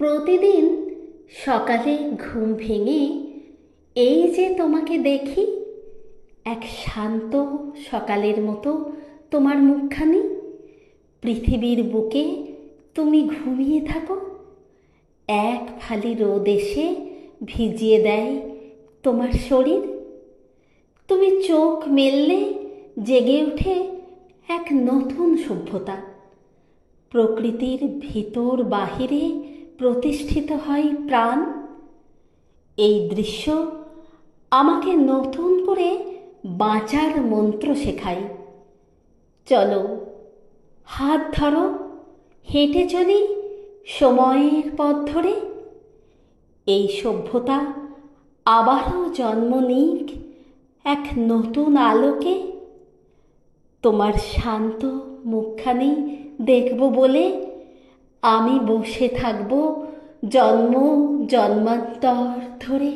প্রতিদিন সকালে ঘুম ভেঙে এই যে তোমাকে দেখি, এক শান্ত সকালের মতো তোমার মুখখানি। পৃথিবীর বুকে তুমি ঘুমিয়ে থাকো, এক ফালি রোদ এসে ভিজিয়ে দেয় তোমার শরীর। তুমি চোখ মেললে জেগে ওঠে এক নতুন সভ্যতা। প্রকৃতির ভিতর বাহিরে প্রতিষ্ঠিত হয় প্রাণ। এই দৃশ্য আমাকে নতুন করে বাঁচার মন্ত্র শেখায়। চলো, হাত ধরো, হেঁটে চলি সময়ের পথ ধরে। এই সভ্যতা আবারও জন্ম নিক এক নতুন আলোকে। তোমার শান্ত মুখখানি দেখব বলে আমি বসে থাকব জন্ম জন্মান্তর ধরে।